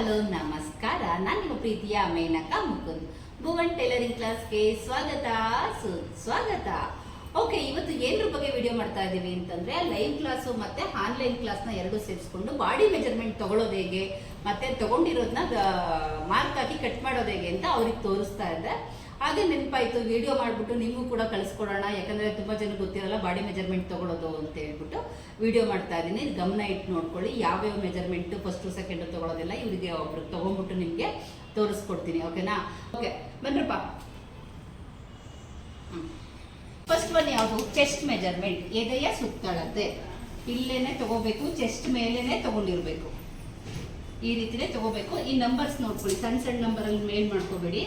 Hello, ನಮಸ್ಕಾರ. ನಾನು ನಿಮ್ಮ ಪ್ರೀತಿಯ ಮೇನಕ ಮುಕುಂದ್. ಭುವನ್ ಟೈಲರಿಂಗ್ ಕ್ಲಾಸ್ಗೆ ಸ್ವಾಗತ. ಸುಸ್ವಾಗತ ಓಕೆ, ಇವತ್ತು ಏನ್ರ ಬಗ್ಗೆ ವಿಡಿಯೋ ಮಾಡ್ತಾ ಇದ್ದೀವಿ ಅಂತಂದ್ರೆ, ಲೈವ್ ಕ್ಲಾಸು ಮತ್ತೆ ಆನ್ಲೈನ್ ಕ್ಲಾಸ್ನ ಎರಡು ಸೇರಿಸ್ಕೊಂಡು ಬಾಡಿ ಮೆಜರ್ಮೆಂಟ್ ತಗೊಳ್ಳೋದು ಹೇಗೆ, ಮತ್ತೆ ತಗೊಂಡಿರೋದನ್ನ ಮಾರ್ಕ್ ಹಾಕಿ ಕಟ್ ಮಾಡೋದು ಹೇಗೆ ಅಂತ ಅವ್ರಿಗೆ ತೋರಿಸ್ತಾ ಇದ್ದೆ. ಹಾಗೆ ನೆನಪಾಯ್ತು ವಿಡಿಯೋ ಮಾಡ್ಬಿಟ್ಟು ನಿಮಗೂ ಕೂಡ ಕಳಿಸ್ಕೊಡೋಣ. ಯಾಕಂದ್ರೆ ತುಂಬಾ ಜನ ಗೊತ್ತಿರಲ್ಲ, ಬಾಡಿ ಮೆಜರ್ಮೆಂಟ್ ತೊಗೊಳೋದು ಅಂತ ಹೇಳ್ಬಿಟ್ಟು ವಿಡಿಯೋ ಮಾಡ್ತಾ ಇದ್ದೀನಿ. ಗಮನ ಇಟ್ಟು ನೋಡ್ಕೊಳ್ಳಿ. ಯಾವ್ಯಾವ ಮೆಜರ್ಮೆಂಟ್ ಫಸ್ಟ್ ಸೆಕೆಂಡ್ ತೊಗೊಳೋದಿಲ್ಲ, ಇವರಿಗೆ ಒಬ್ರು ತಗೊಂಡ್ಬಿಟ್ಟು ನಿಮಗೆ ತೋರಿಸ್ಕೊಡ್ತೀನಿ ಓಕೆನಾ ಓಕೆ ಬನ್ನಿರಪ್ಪ ಫಸ್ಟ್ ಒನ್ ಯಾವುದು? ಚೆಸ್ಟ್ ಮೆಜರ್ಮೆಂಟ್ ಎದೆಯ ಸುತ್ತಳತೆ ಇಲ್ಲೇನೆ ತಗೋಬೇಕು ಚೆಸ್ಟ್ ಮೇಲೇನೆ ತಗೊಂಡಿರಬೇಕು. ಈ ರೀತಿನೇ ತಗೋಬೇಕು. ಈ ನಂಬರ್ಸ್ ನೋಡ್ಕೊಳ್ಳಿ. ಸಣ್ಣ ಸಣ್ಣ ನಂಬರ್ ಅಲ್ಲಿ ಮೇಲ್ ಮಾಡ್ಕೋಬೇಡಿ.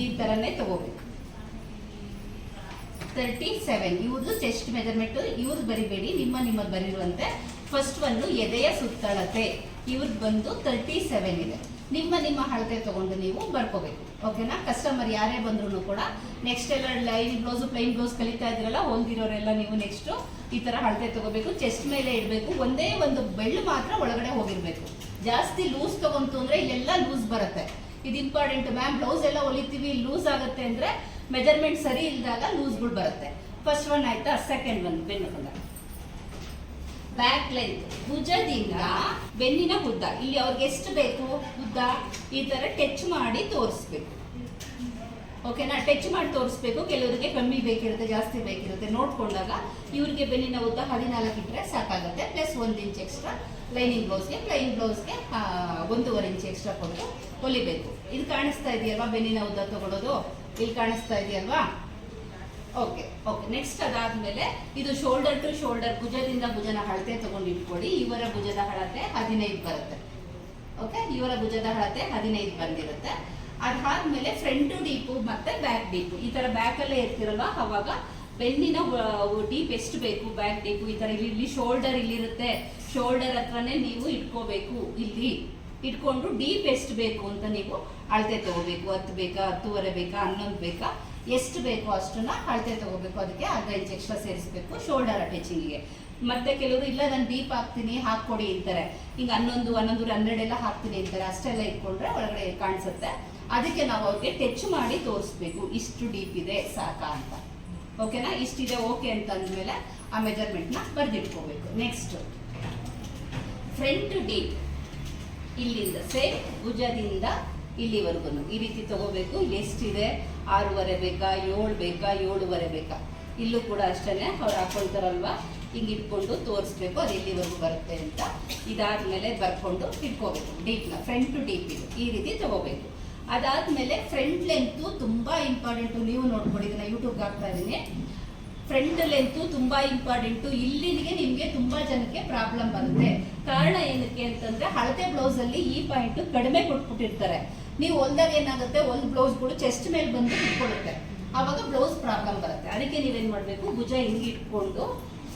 ಈ ಥರನೇ ತಗೋಬೇಕು. ತರ್ಟಿ ಸೆವೆನ್ ಇವ್ರದ್ದು ಚೆಸ್ಟ್ ಮೆಜರ್ಮೆಂಟ್ ಇವ್ರದ್ದು ಬರಿಬೇಡಿ, ನಿಮ್ಮ ನಿಮ್ಮದು ಬರಿರುವಂತೆ. ಫಸ್ಟ್ ಒಂದು ಎದೆಯ ಸುತ್ತಳತೆ. ಇವ್ರದ್ದು ಬಂದು ತರ್ಟಿ ಸೆವೆನ್ ಇದೆ. ನಿಮ್ಮ ನಿಮ್ಮ ಅಳತೆ ತೊಗೊಂಡು ನೀವು ಬರ್ಕೋಬೇಕು. ಓಕೆನಾ? ಕಸ್ಟಮರ್ ಯಾರೇ ಬಂದ್ರು ಕೂಡ ನೆಕ್ಸ್ಟ್ ಎಲ್ಲ ಲೈನ್ ಬ್ಲೌಸ್ ಪ್ಲೈನ್ ಬ್ಲೌಸ್ ಕಲಿತಾ ಇದ್ರಲ್ಲ ಹೊಂದಿರೋರೆಲ್ಲ ನೀವು ನೆಕ್ಸ್ಟ್ ಈ ತರ ಅಳತೆ ತಗೋಬೇಕು. ಚೆಸ್ಟ್ ಮೇಲೆ ಇಡಬೇಕು. ಒಂದೇ ಒಂದು ಬೆಳ್ಳು ಮಾತ್ರ ಒಳಗಡೆ ಹೋಗಿರಬೇಕು. ಜಾಸ್ತಿ ಲೂಸ್ ತಗೊಂತು ಅಂದರೆ ಇಲ್ಲೆಲ್ಲ ಲೂಸ್ ಬರುತ್ತೆ. ಇದು ಇಂಪಾರ್ಟೆಂಟ್ ಮ್ಯಾಮ್ ಬ್ಲೌಸ್ ಎಲ್ಲ ಹೊಲಿತೀವಿ ಲೂಸ್ ಆಗುತ್ತೆ ಅಂದ್ರೆ ಮೆಜರ್ಮೆಂಟ್ ಸರಿ ಇಲ್ದಾಗ ಲೂಸ್ಗಳು ಬರುತ್ತೆ. ಫಸ್ಟ್ ಒನ್ ಆಯ್ತಾ? ಸೆಕೆಂಡ್ ಒನ್ ಬೆನ್ನು ಉದ್ದ ಬ್ಯಾಕ್ ಲೆಂತ್ ಭುಜದಿಂದ ಬೆನ್ನಿನ ಉದ್ದ. ಇಲ್ಲಿ ಅವ್ರಿಗೆ ಎಷ್ಟು ಬೇಕು? ಉದ್ದ. ಈ ತರ ಟಚ್ ಮಾಡಿ ತೋರಿಸ್ಬೇಕು. ಓಕೆನಾ ಟಚ್ ಮಾಡಿ ತೋರಿಸ್ಬೇಕು. ಕೆಲವರಿಗೆ ಕಮ್ಮಿ ಬೇಕಿರುತ್ತೆ, ಜಾಸ್ತಿ ಬೇಕಿರುತ್ತೆ. ನೋಡ್ಕೊಂಡಾಗ ಇವ್ರಿಗೆ ಬೆನ್ನಿನ ಉದ್ದ ಹದಿನಾಲ್ಕು ಇಟ್ಟರೆ ಸಾಕಾಗುತ್ತೆ. ಪ್ಲಸ್ ಒಂದು ಇಂಚ್ ಎಕ್ಸ್ಟ್ರಾ ಲೈನಿಂಗ್ ಬ್ಲೌಸ್ಗೆ ಪ್ಲೈನ್ ಬ್ಲೌಸ್ಗೆ ಒಂದೂವರೆ ಇಂಚ್ ಎಕ್ಸ್ಟ್ರಾ ಕೊಟ್ಟು ಹೊಲಿಬೇಕು. ಇದು ಕಾಣಿಸ್ತಾ ಇದೆಯಲ್ವಾ ಬೆನ್ನಿನ ಉದ್ದ ತಗೊಳ್ಳೋದು ಇಲ್ಲಿ ಕಾಣಿಸ್ತಾ ಇದೆಯಲ್ವಾ? ಓಕೆ ಓಕೆ ನೆಕ್ಸ್ಟ್ ಅದಾದ್ಮೇಲೆ ಇದು ಶೋಲ್ಡರ್ ಟು ಶೋಲ್ಡರ್ ಭುಜದಿಂದ ಭುಜನ ಅಳತೆ ತಗೊಂಡು ಇಟ್ಕೊಳ್ಳಿ. ಇವರ ಭುಜದ ಅಳತೆ ಹದಿನೈದು ಬರುತ್ತೆ. ಓಕೆ ಇವರ ಭುಜದ ಅಳತೆ ಹದಿನೈದು ಬಂದಿರುತ್ತೆ. ಅದಾದ್ಮೇಲೆ ಫ್ರಂಟ್ ಡೀಪು ಮತ್ತೆ ಬ್ಯಾಕ್ ಡೀಪು ಈ ತರ ಬ್ಯಾಕ್ ಅಲ್ಲೇ ಇರ್ತಿರಲ್ವಾ? ಅವಾಗ ಬೆನ್ನಿನ ಡೀಪ್ ಎಷ್ಟು ಬೇಕು ಬ್ಯಾಕ್ ಡೀಪು ಈ ತರ ಇಲ್ಲಿ ಇಲ್ಲಿ ಶೋಲ್ಡರ್ ಇಲ್ಲಿರುತ್ತೆ. ಶೋಲ್ಡರ್ ಹತ್ರನೇ ನೀವು ಇಟ್ಕೋಬೇಕು ಇಲ್ಲಿ. ಇಟ್ಕೊಂಡು ಡೀಪ್ ಎಷ್ಟು ಬೇಕು ಅಂತ ನೀವು ಅಳತೆ ತಗೋಬೇಕು. ಹತ್ತು ಬೇಕಾ, ಹತ್ತುವರೆ ಬೇಕಾ, ಹನ್ನೊಂದು ಬೇಕಾ? ಎಷ್ಟು ಬೇಕೋ ಅಷ್ಟನ್ನ ಅಳತೆ ತಗೋಬೇಕು. ಅದಕ್ಕೆ ಅರ್ಧ ಇಂಚ್ ಎಕ್ಸ್ಟ್ರಾ ಸೇರಿಸ್ಬೇಕು ಶೋಲ್ಡರ್ ಅಟ್ಯಾಚಿಂಗಿಗೆ ಮತ್ತೆ ಕೆಲವರು, ಇಲ್ಲ, ನಾನು ಡೀಪ್ ಹಾಕ್ತೀನಿ, ಹಾಕ್ಕೊಡಿ, ಅಂತಾರೆ. ಹಿಂಗೆ ಹನ್ನೊಂದು ಹನ್ನೊಂದು ಹನ್ನೆರಡು ಎಲ್ಲ ಹಾಕ್ತೀನಿ ಅಂತಾರೆ. ಅಷ್ಟೆಲ್ಲ ಇಟ್ಕೊಂಡ್ರೆ ಒಳಗಡೆ ಕಾಣಿಸುತ್ತೆ. ಅದಕ್ಕೆ ನಾವು ಅವ್ರಿಗೆ ಟಚ್ ಮಾಡಿ ತೋರಿಸ್ಬೇಕು, ಇಷ್ಟು ಡೀಪ್ ಇದೆ, ಸಾಕಾ ಅಂತ. ಓಕೆನಾ? ಇಷ್ಟಿದೆ ಓಕೆ ಅಂತ ಅಂದಮೇಲೆ ಆ ಮೆಜರ್ಮೆಂಟ್ನ ಬರೆದಿಟ್ಕೋಬೇಕು. ನೆಕ್ಸ್ಟ್ ಫ್ರಂಟ್ ಡೀಪ್ ಇಲ್ಲಿಂದ ಸೇಮ್ ಭುಜದಿಂದ ಇಲ್ಲಿವರೆಗೂ ಈ ರೀತಿ ತಗೋಬೇಕು ಎಷ್ಟಿದೆ ಆರೂವರೆ ಬೇಕಾ? ಏಳು ಬೇಕಾ? ಏಳುವರೆ ಬೇಕಾ? ಇಲ್ಲೂ ಕೂಡ ಅಷ್ಟೇ ಅವ್ರು ಹಾಕೊಳ್ತಾರಲ್ವಾ? ಹಿಂಗೆ ಇಟ್ಕೊಂಡು ತೋರಿಸ್ಬೇಕು, ಅದು ಎಲ್ಲಿವರೆಗೂ ಬರುತ್ತೆ ಅಂತ. ಇದಾದ್ಮೇಲೆ ಬರ್ಕೊಂಡು ಇಟ್ಕೋಬೇಕು. ಡೀಪ್ನ ಫ್ರಂಟ್ ಟು ಡೀಪ್ ಇದು. ಈ ರೀತಿ ತಗೋಬೇಕು. ಅದಾದ್ಮೇಲೆ ಫ್ರಂಟ್ ಲೆಂತು ತುಂಬಾ ಇಂಪಾರ್ಟೆಂಟು ನೀವು ನೋಡ್ಕೊಳ್ಳಿ, ಇದನ್ನ ಯೂಟ್ಯೂಬ್ಗೆ ಹಾಕ್ತಾ ಇದ್ದೀನಿ. ಫ್ರಂಟ್ ಲೆಂತು ತುಂಬಾ ಇಂಪಾರ್ಟೆಂಟು ಇಲ್ಲಿಗೆ ನಿಮಗೆ ತುಂಬಾ ಜನಕ್ಕೆ ಪ್ರಾಬ್ಲಮ್ ಬರುತ್ತೆ. ಕಾರಣ ಏನಕ್ಕೆ ಅಂತಂದ್ರೆ, ಹಳತೆ ಬ್ಲೌಸ್ ಅಲ್ಲಿ ಈ ಪಾಯಿಂಟ್ ಕಡಿಮೆ ಕೊಟ್ಬಿಟ್ಟಿರ್ತಾರೆ. ನೀವು ಹೊಲ್ದಾಗ ಏನಾಗುತ್ತೆ ಒಂದು ಬ್ಲೌಸ್ಗಳು ಚೆಸ್ಟ್ ಮೇಲೆ ಬಂದು ಇಟ್ಕೊಳ್ಳುತ್ತೆ. ಆವಾಗ ಬ್ಲೌಸ್ ಪ್ರಾಬ್ಲಮ್ ಬರುತ್ತೆ. ಅದಕ್ಕೆ ನೀವೇನ್ ಮಾಡ್ಬೇಕು, ಭುಜ ಹಿಂಗೆ ಇಟ್ಕೊಂಡು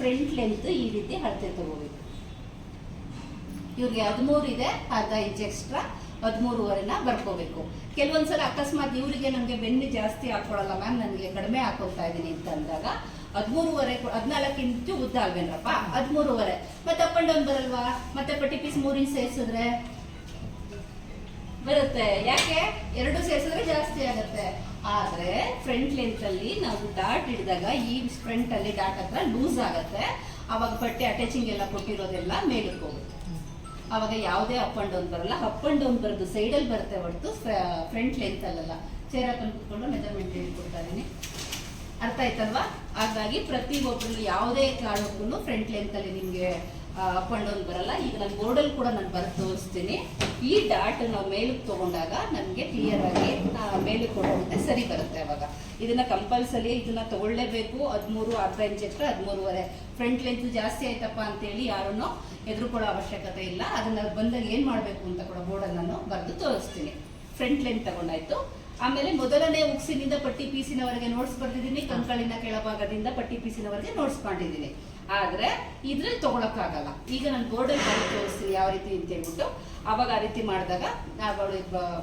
ಫ್ರಂಟ್ ಲೆಂತ್ ಈ ರೀತಿ ಅಳತೆ ತಗೋಬೇಕು. ಇವ್ರಿಗೆ ಹದಿಮೂರು ಇದೆ, ಅರ್ಧ ಇಂಚ್ ಎಕ್ಸ್ಟ್ರಾ ಹದಿಮೂರುವರೆನ ಬರ್ಕೋಬೇಕು. ಕೆಲವೊಂದ್ಸಲ ಅಕಸ್ಮಾತ್ ಇವರಿಗೆ ನಮಗೆ ಬೆನ್ನು ಜಾಸ್ತಿ ಹಾಕೊಳ್ಳಲ್ಲ ಮ್ಯಾಮ್, ನನಗೆ ಕಡಿಮೆ ಹಾಕೊಳ್ತಾ ಇದ್ದೀನಿ ಅಂತ ಅಂದಾಗ, ಹದಿಮೂರುವರೆ ಹದಿನಾಲ್ಕು ಇಂಚು ಉದ್ದ ಅಲ್ವೇನಪ್ಪ ಹದಿಮೂರುವರೆ. ಮತ್ತೆ ಅಪ್ ಅಂಡ್ ಡೌನ್ ಬರಲ್ವಾ? ಮತ್ತೆ ಪಟ್ಟಿ ಪೀಸ್ ಮೂರು ಇಂಚ್ ಸೇರಿಸಿದ್ರೆ? ಬರುತ್ತೆ. ಯಾಕೆ? ಎರಡು ಸೇರಿಸಿದ್ರೆ ಜಾಸ್ತಿ ಆಗುತ್ತೆ. ಆದ್ರೆ ಫ್ರಂಟ್ ಲೆಂತ್ ಅಲ್ಲಿ ನಾವು ಡಾಟ್ ಹಿಡಿದಾಗ ಈ ಫ್ರಂಟ್ ಅಲ್ಲಿ ಡಾಟ್ ಹತ್ರ ಲೂಸ್ ಆಗುತ್ತೆ. ಅವಾಗ ಬಟ್ಟೆ ಅಟ್ಯಾಚಿಂಗ್ ಎಲ್ಲ ಕೊಟ್ಟಿರೋದೆಲ್ಲ ಮೇಲಕ್ಕೆ ಹೋಗುತ್ತೆ. ಅವಾಗ ಯಾವುದೇ ಅಪ್ ಅಂಡ್ ಡೌನ್ ಬರಲ್ಲ. ಅಪ್ ಅಂಡ್ ಡೌನ್ ಬರೋದು ಸೈಡಲ್ಲಿ ಬರುತ್ತೆ ಹೊರತು ಫ್ರಂಟ್ ಲೆಂತ್ ಅಲ್ಲಲ್ಲ. ಚೇರ್ ಹಾಕೊಂಡು ಕುತ್ಕೊಂಡು ಮೆಜರ್ಮೆಂಟ್ ಹೇಳ್ಕೊಡ್ತಾ ಇದ್ದೀನಿ ಅರ್ಥ ಆಯ್ತಲ್ವಾ? ಹಾಗಾಗಿ ಪ್ರತಿ ಒಬ್ಬರು ಯಾವುದೇ ಕಾರಣಕ್ಕೂ ಫ್ರಂಟ್ ಲೆಂತ್ ಅಲ್ಲಿ ನಿಮಗೆ ಅಪ್ ಅಂಡ್ ಡೌನ್ ಬರಲ್ಲ. ಈಗ ನಾನು ಬೋರ್ಡಲ್ಲಿ ಕೂಡ ನಾನು ಬರೆದು ತೋರಿಸ್ತೀನಿ. ಈ ಡಾಟ್ ನಾವು ಮೇಲಕ್ಕೆ ತಗೊಂಡಾಗ ನಮಗೆ ಕ್ಲಿಯರ್ ಆಗಿ ಮೇಲಕ್ಕೆ ಕೊಡುವಂತೆ ಸರಿ ಬರುತ್ತೆ ಅವಾಗ. ಇದನ್ನ ಕಂಪಲ್ಸರಿ ಇದನ್ನ ತಗೊಳ್ಳೇಬೇಕು. ಹದಿಮೂರು ಅರ್ಧ ಇಂಚ್ ಎಕ್ಸ್ಟ್ರಾ ಹದಿಮೂರುವರೆ. ಫ್ರಂಟ್ ಲೆಂತ್ ಜಾಸ್ತಿ ಆಯ್ತಪ್ಪ ಅಂತೇಳಿ ಯಾರನ್ನು ಎದುರುಕೊಳ್ಳೋ ಅವಶ್ಯಕತೆ ಇಲ್ಲ. ಅದನ್ನ ಬಂದಾಗ ಏನ್ ಮಾಡಬೇಕು ಅಂತ ಕೂಡ ಬೋರ್ಡನ್ನು ನಾನು ಬರೆದು ತೋರಿಸ್ತೀನಿ. ಫ್ರಂಟ್ ಲೆಂತ್ ತಗೊಂಡಾಯ್ತು. ಆಮೇಲೆ ಮೊದಲನೇ ಉಕ್ಸಿನಿಂದ ಪಟ್ಟಿ ಪೀಸಿನವರೆಗೆ ನೋಟ್ಸ್ ಬರ್ದಿದ್ದೀನಿ. ಕಂಕಳಿನ ಕೆಳಭಾಗದಿಂದ ಪಟ್ಟಿ ಪೀಸಿನವರೆಗೆ ನೋಟ್ಸ್ ಮಾಡಿದ್ದೀನಿ ಆದ್ರೆ ಇದ್ರಲ್ಲಿ ತಗೊಳಕ್ಕಾಗಲ್ಲ. ಈಗ ನಾನು ಬೋರ್ಡಲ್ಲಿ ಬರೆದು ತೋರಿಸ್ತೀನಿ ಯಾವ ರೀತಿ ಅಂತ ಹೇಳ್ಬಿಟ್ಟು ಅವಾಗ ಆ ರೀತಿ ಮಾಡಿದಾಗ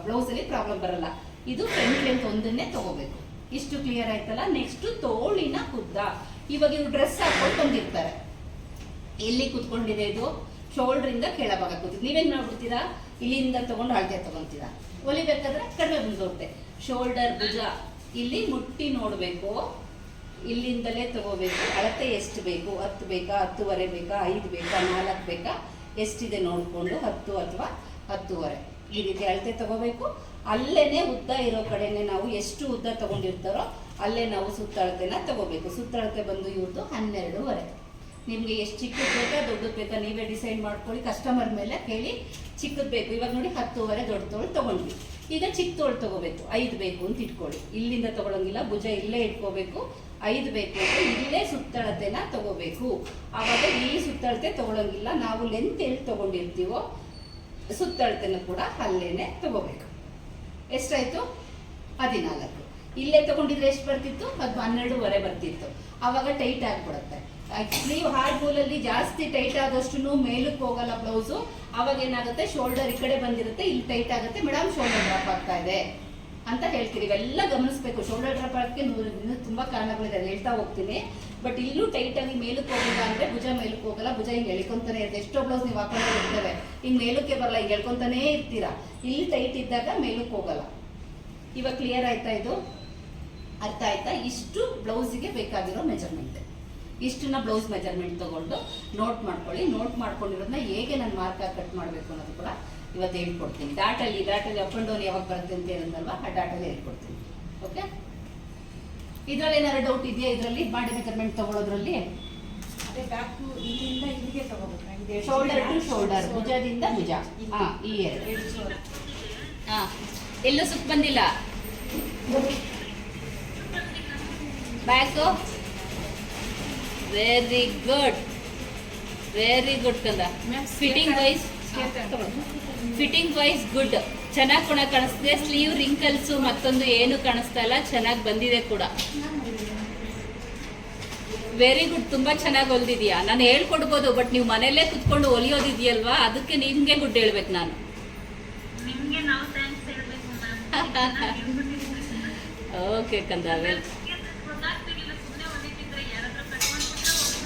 ಬ್ಲೌಸ್ ಅಲ್ಲಿ ಪ್ರಾಬ್ಲಮ್ ಬರಲ್ಲ. ಇದು ಫ್ರಂಟ್ ಲೆಂತ್ ಒಂದನ್ನೇ ತಗೋಬೇಕು. ಇಷ್ಟು ಕ್ಲಿಯರ್ ಆಯ್ತಲ್ಲ? ನೆಕ್ಸ್ಟ್ ತೋಳಿನ ಉದ್ದ ಇವಾಗ ಇವ್ರು ಡ್ರೆಸ್ ಹಾಕೊಂಡು ಬಂದಿರ್ತಾರೆ. ಎಲ್ಲಿ ಕುತ್ಕೊಂಡಿದೆ ಇದು? ಶೋಲ್ಡ್ರಿಂದ ಕೆಳಭಾಗ ಕೂತಿದ್. ನೀವೇನ್ ಮಾಡ್ಬಿಡ್ತೀರಾ? ಇಲ್ಲಿಂದ ತಗೊಂಡು ಅಳತೆ ತಗೊಂತೀರಾ? ಹೊಲಿಬೇಕಾದ್ರೆ ಕಡಿಮೆ ಬಂದೋಗುತ್ತೆ ಶೋಲ್ಡರ್ ಭುಜ. ಇಲ್ಲಿ ಮುಟ್ಟಿ ನೋಡಬೇಕು. ಇಲ್ಲಿಂದಲೇ ತಗೋಬೇಕು. ಅಳತೆ ಎಷ್ಟು ಬೇಕು? ಹತ್ತು ಬೇಕಾ? ಹತ್ತುವರೆ ಬೇಕಾ? ಐದು ಬೇಕಾ? ನಾಲ್ಕು ಬೇಕಾ? ಎಷ್ಟಿದೆ ನೋಡಿಕೊಂಡು ಹತ್ತು ಅಥವಾ ಹತ್ತುವರೆ. ಈ ರೀತಿ ಅಳತೆ ತಗೋಬೇಕು. ಅಲ್ಲೇ ಉದ್ದ ಇರೋ ಕಡೆನೆ ನಾವು ಎಷ್ಟು ಉದ್ದ ತಗೊಂಡಿರ್ತಾರೋ ಅಲ್ಲೇ ನಾವು ಸುತ್ತಳತೆನ ತಗೋಬೇಕು. ಸುತ್ತಳತೆ ಬಂದು ಇವ್ರದ್ದು ಹನ್ನೆರಡೂವರೆ. ನಿಮಗೆ ಎಷ್ಟು ಚಿಕ್ಕದು ಬೇಕಾ ದೊಡ್ಡದು ಬೇಕಾ ನೀವೇ ಡಿಸೈಡ್ ಮಾಡ್ಕೊಳ್ಳಿ ಕಸ್ಟಮರ್ ಮೇಲೆ ಕೇಳಿ ಚಿಕ್ಕದು ಬೇಕು. ಇವಾಗ ನೋಡಿ ಹತ್ತುವರೆ ದೊಡ್ಡ ತೋಳು ತಗೊಂಡ್ವಿ. ಈಗ ಚಿಕ್ಕ ತೋಳು ತಗೋಬೇಕು. ಐದು ಬೇಕು ಅಂತ ಇಟ್ಕೊಳ್ಳಿ. ಇಲ್ಲಿಂದ ತಗೊಳಂಗಿಲ್ಲ, ಭುಜ ಇಲ್ಲೇ ಇಟ್ಕೋಬೇಕು. ಐದು ಬೇಕು ಅಂದ್ರೆ ಇಲ್ಲೇ ಸುತ್ತಳತೆನ ತಗೋಬೇಕು. ಆವಾಗ ಇಲ್ಲಿ ಸುತ್ತಳತೆ ತಗೊಳಂಗಿಲ್ಲ. ನಾವು ಲೆಂತ್ ಎಲ್ಲಿ ತಗೊಂಡಿರ್ತೀವೋ ಸುತ್ತಳತೆನ ಕೂಡ ಅಲ್ಲೇನೆ ತಗೋಬೇಕು. ಎಷ್ಟಾಯ್ತು? ಹದಿನಾಲ್ಕು. ಇಲ್ಲೇ ತಗೊಂಡಿದ್ರೆ ಎಷ್ಟು ಬರ್ತಿತ್ತು? ಅದು ಹನ್ನೆರಡೂವರೆ ಬರ್ತಿತ್ತು. ಆವಾಗ ಟೈಟ್ ಆಗ್ಬಿಡುತ್ತೆ. ಸ್ಲೀವ್ ಹಾರ್ಡ್ ಮೂಲಲ್ಲಿ ಜಾಸ್ತಿ ಟೈಟ್ ಆದಷ್ಟು ಮೇಲಕ್ಕೆ ಹೋಗಲ್ಲ ಬ್ಲೌಸು ಅವಾಗ ಏನಾಗುತ್ತೆ? ಶೋಲ್ಡರ್ ಈ ಕಡೆ ಬಂದಿರುತ್ತೆ, ಇಲ್ಲಿ ಟೈಟ್ ಆಗುತ್ತೆ. ಮೇಡಮ್ ಶೋಲ್ಡರ್ ಡ್ರಾಪ್ ಆಗ್ತಾ ಇದೆ ಅಂತ ಹೇಳ್ತೀರಿ. ಇವೆಲ್ಲ ಗಮನಿಸಬೇಕು. ಶೋಲ್ಡರ್ ಡ್ರಾಪ್ ಆಗಕ್ಕೆ ನೂರು ತುಂಬ ಕಾರಣಗಳಿದೆ ಹೇಳ್ತಾ ಹೋಗ್ತೀನಿ. ಬಟ್ ಇಲ್ಲೂ ಟೈಟ್ ಆಗಿ ಮೇಲಕ್ಕೆ ಹೋಗಿಲ್ಲ ಅಂದ್ರೆ ಭುಜ ಮೇಲಕ್ಕೆ ಹೋಗಲ್ಲ. ಭುಜ ಹಿಂಗೆ ಎಳ್ಕೊಂತಾನೆ ಇರುತ್ತೆ. ಎಷ್ಟೋ ಬ್ಲೌಸ್ ನೀವು ಹಾಕೊಂಡು ಇರ್ತವೆ. ಹಿಂಗೆ ಮೇಲಕ್ಕೆ ಬರಲ್ಲ, ಹಿಂಗೆ ಎಳ್ಕೊಂತಾನೇ ಇರ್ತೀರಾ? ಇಲ್ಲಿ ಟೈಟ್ ಇದ್ದಾಗ ಮೇಲಕ್ಕೆ ಹೋಗಲ್ಲ. ಇವಾಗ ಕ್ಲಿಯರ್ ಆಯ್ತಾ ಇದು? ಅರ್ಥ ಆಯ್ತಾ? ಇಷ್ಟು ಬ್ಲೌಸಿಗೆ ಬೇಕಾಗಿರೋ ಮೆಜರ್ಮೆಂಟ್ ಇಷ್ಟನ್ನ ಬ್ಲೌಸ್ ಮೆಜರ್ಮೆಂಟ್ ತಗೊಂಡು ನೋಟ್ ಮಾಡ್ಕೊಳ್ಳಿ. ನೋಟ್ ಮಾಡ್ಕೊಂಡಿರೋದನ್ನ ಹೇಗೆ ನಾನು ಮಾರ್ಕ್ ಕಟ್ ಮಾಡಬೇಕು ಅನ್ನೋದು ಕೂಡ ಇವತ್ತು ಹೇಳ್ಕೊಡ್ತೀನಿ. ಡಾಟಲ್ಲಿ ಡಾಟಲ್ಲಿ ಅಪ್ ಅಂಡ್ ಡೌನ್ ಯಾವಾಗ ಬರುತ್ತೆ ಅಂತ ಏನಂದಲ್ವ ಆ ಡಾಟಲ್ಲಿ ಹೇಳ್ಕೊಡ್ತೀನಿ. ಓಕೆ ಇದರಲ್ಲಿ ಏನಾದ್ರು ಡೌಟ್ ಇದೆಯಾ ಇದರಲ್ಲಿ? ಬಾಡಿ ಮೆಜರ್ಮೆಂಟ್ ತಗೊಳ್ಳೋದ್ರಲ್ಲಿ ಅದೇ ಬ್ಯಾಕ್ ಇಲ್ಲಿಂದ ಇಲ್ಲಿಗೆ ತಗೋಬೇಕು. ಶೋಲ್ಡರ್ ಟು ಶೋಲ್ಡರ್ ಭುಜದಿಂದ ಭುಜ. ಹಾ ಈ ಎರಡು. ಹಾ. ಎಲ್ಲೂ ಸುಖ ಬಂದಿಲ್ಲ? Back very good very good ಕಂದ. Fitting wise fitting wise good ಚೆನ್ನಾಗಿ ಕೂಡ ಕಾಣಿಸ್ತಿದೆ. ಸ್ಲೀವ್ ರಿಂಕಲ್ಸು ಮತ್ತೊಂದು ಏನು ಕಾಣಿಸ್ತಾ ಇಲ್ಲ. ಚೆನ್ನಾಗಿ ಬಂದಿದೆ ಕೂಡ. ವೆರಿ ಗುಡ್ ತುಂಬಾ ಚೆನ್ನಾಗಿ ಹೊಲ್ದಿದ್ಯಾ? ನಾನು ಹೇಳ್ಕೊಡ್ಬೋದು ಬಟ್ ನೀವು ಮನೆಯಲ್ಲೇ ಕುತ್ಕೊಂಡು ಹೊಲಿಯೋದಿದೆಯಲ್ವಾ ಅದಕ್ಕೆ ನಿಮ್ಗೆ ಗುಡ್ ಹೇಳ್ಬೇಕು ನಾನು. ಓಕೆ ಕಂದ ವೆಲ್ ಗೊತ್ತಾಗ್ತಿರ್ಲಿಲ್ಲ ಸುಮ್ಮನೆ ಹೊಲಿತಿದ್ರೆ ಯಾರಾದ್ರೂ ಕಟ್ ಮಾಡ್ಬಿಟ್ರೆ ಹೋಗ್ಬಿಟ್ಟಿದ್ದೆ ಬಟ್ ನನ್ನೇನೆ ನಾನೇ ಸ್ವತಃ ಕಟ್ ಮೆಜರ್ಮೆಂಟ್ ಹಾಕೊಂಡು ಕಟ್ ಮಾಡೋ ಲೆವೆಲ್ ಬಂದಿರ್ಲಿಲ್ಲ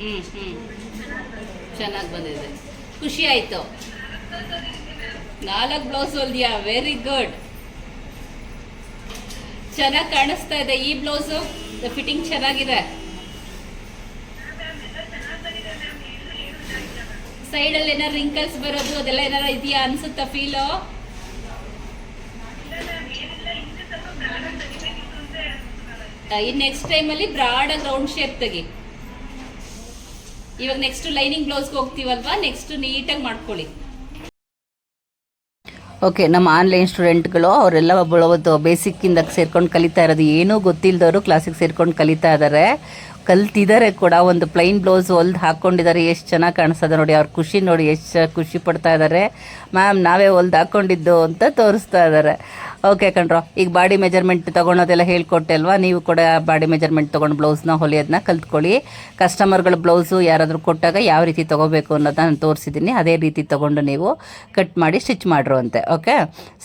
ಹ್ಮ್ ಹ್ಮ್. ಚೆನ್ನಾಗಿ ಬಂದಿದೆ. ಖುಷಿ ಆಯ್ತು. ನಾಲ್ಕು ಬ್ಲೌಸ್ ಹೊಲ್ದಿಯಾ? ವೆರಿ ಗುಡ್ ಚೆನ್ನಾಗಿ ಕಾಣಿಸ್ತಾ ಇದೆ ಈ ಬ್ಲೌಸು ಫಿಟ್ಟಿಂಗ್ ಚೆನ್ನಾಗಿದೆ. ಸೈಡಲ್ಲಿ ಏನಾರು ರಿಂಕಲ್ಸ್ ಬರೋದು, ಅದೆಲ್ಲ ಏನಾರ ಇದೆಯಾ ಅನ್ಸುತ್ತಾ ಫೀಲು ಇನ್ನು ನೆಕ್ಸ್ಟ್ ಟೈಮಲ್ಲಿ ಬ್ರಾಡಾಗಿ ರೌಂಡ್ ಶೇಪ್ ತೆಗಿ. ಇವಾಗ ನೆಕ್ಸ್ಟ್ ಲೈನಿಂಗ್ ಬ್ಲೌಸ್ಗೆ ಹೋಗ್ತೀವಲ್ವಾ? ನೆಕ್ಸ್ಟ್ ನೀಟಾಗಿ ಮಾಡ್ಕೊಳ್ಳಿ. ಓಕೆ ನಮ್ಮ ಆನ್ಲೈನ್ ಸ್ಟೂಡೆಂಟ್ಗಳು ಅವರೆಲ್ಲ ಬೇಸಿಕ್ ಬೇಸಿಕ್ಕಿಂದ ಸೇರ್ಕೊಂಡು ಕಲಿತಾ ಇರೋದು. ಏನೂ ಗೊತ್ತಿಲ್ಲದವರು ಕ್ಲಾಸಿಗೆ ಸೇರ್ಕೊಂಡು ಕಲಿತಾ ಇದ್ದಾರೆ ಕಲ್ತಿದ್ದಾರೆ ಕೂಡ, ಒಂದು ಪ್ಲೈನ್ ಬ್ಲೌಸ್ ಹೊಲ್ದು ಹಾಕ್ಕೊಂಡಿದ್ದಾರೆ ಎಷ್ಟು ಚೆನ್ನಾಗಿ ಕಾಣಿಸ್ತದೆ ನೋಡಿ, ಅವ್ರ ಖುಷಿ ನೋಡಿ, ಎಷ್ಟು ಖುಷಿ ಪಡ್ತಾ ಇದ್ದಾರೆ ಮ್ಯಾಮ್, ನಾವೇ ಹೊಲ್ದು ಹಾಕ್ಕೊಂಡಿದ್ದು ಅಂತ ತೋರಿಸ್ತಾ ಇದ್ದಾರೆ ಓಕೆ ಕಣ್ರೋ, ಈಗ ಬಾಡಿ ಮೆಜರ್ಮೆಂಟ್ ತೊಗೊಳೋದೆಲ್ಲ ಹೇಳ್ಕೊಟ್ಟೆ ಅಲ್ವಾ? ನೀವು ಕೂಡ ಬಾಡಿ ಮೆಜರ್ಮೆಂಟ್ ತೊಗೊಂಡು ಬ್ಲೌಸ್ನ ಹೊಲಿಯೋದನ್ನ ಕಲ್ತ್ಕೊಳ್ಳಿ. ಕಸ್ಟಮರ್ಗಳ ಬ್ಲೌಸು ಯಾರಾದರೂ ಕೊಟ್ಟಾಗ ಯಾವ ರೀತಿ ತೊಗೋಬೇಕು ಅನ್ನೋದನ್ನ ನಾನು ತೋರಿಸಿದ್ದೀನಿ ಅದೇ ರೀತಿ ತೊಗೊಂಡು ನೀವು ಕಟ್ ಮಾಡಿ ಸ್ಟಿಚ್ ಮಾಡಿರುವಂತೆ. ಓಕೆ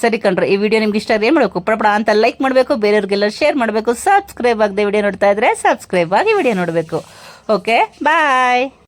ಸರಿ ಕಣ್ರೋ, ಈ ವಿಡಿಯೋ ನಿಮ್ಗೆ ಇಷ್ಟ ಆದರೆ ಏನು ಮಾಡಬೇಕು? ಪಡಪಡ ಅಂತ ಲೈಕ್ ಮಾಡಬೇಕು, ಬೇರೆಯವ್ರಿಗೆಲ್ಲ ಶೇರ್ ಮಾಡಬೇಕು. ಸಬ್ಸ್ಕ್ರೈಬ್ ಆಗದೆ ವಿಡಿಯೋ ನೋಡ್ತಾ ಇದ್ರೆ ಸಬ್ಸ್ಕ್ರೈಬ್ ಆಗಿ ವಿಡಿಯೋ ನೋಡಬೇಕು. Okay bye